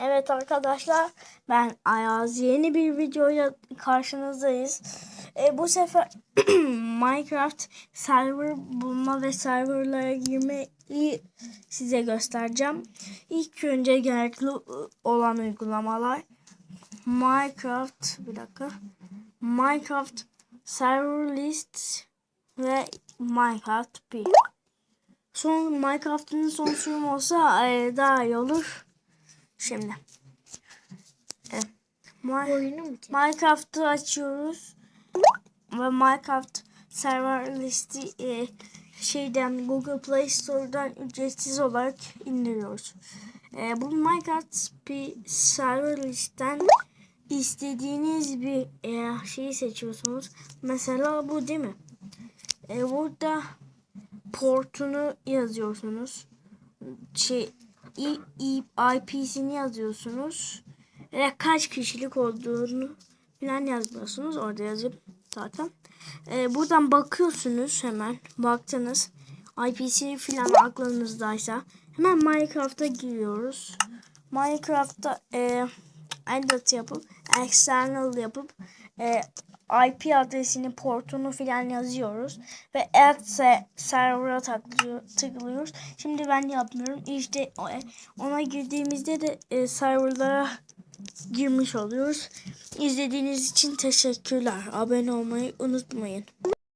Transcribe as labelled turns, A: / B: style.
A: Evet arkadaşlar ben Ayaz yeni bir videoya karşınızdayız. E, bu sefer Minecraft server bulma ve serverlara girmeyi size göstereceğim. İlk önce gerekli olan uygulamalar Minecraft bir dakika Minecraft server list ve Minecraft 1. Son Minecraft'ın son sürüm olsa e, daha iyi olur. Şimdi. Evet. Minecraft'ı açıyoruz. Ve Minecraft server listi e, şeyden Google Play Store'dan ücretsiz olarak indiriyoruz. E, bu Minecraft bir server listten istediğiniz bir e, şeyi seçiyorsunuz. Mesela bu değil mi? E, burada portunu yazıyorsunuz. Şey IP'sini yazıyorsunuz. Ve kaç kişilik olduğunu falan yazmıyorsunuz. Orada yazıp zaten. Ee, buradan bakıyorsunuz hemen. Baktınız. IP'si falan aklınızdaysa. Hemen Minecraft'a giriyoruz. Minecraft'ta e, edit yapıp external yapıp e, IP adresini, portunu filan yazıyoruz. Ve add se- server'a tıklıyor- tıklıyoruz. Şimdi ben yapmıyorum. İşte o- ona girdiğimizde de e, serverlara girmiş oluyoruz. İzlediğiniz için teşekkürler. Abone olmayı unutmayın.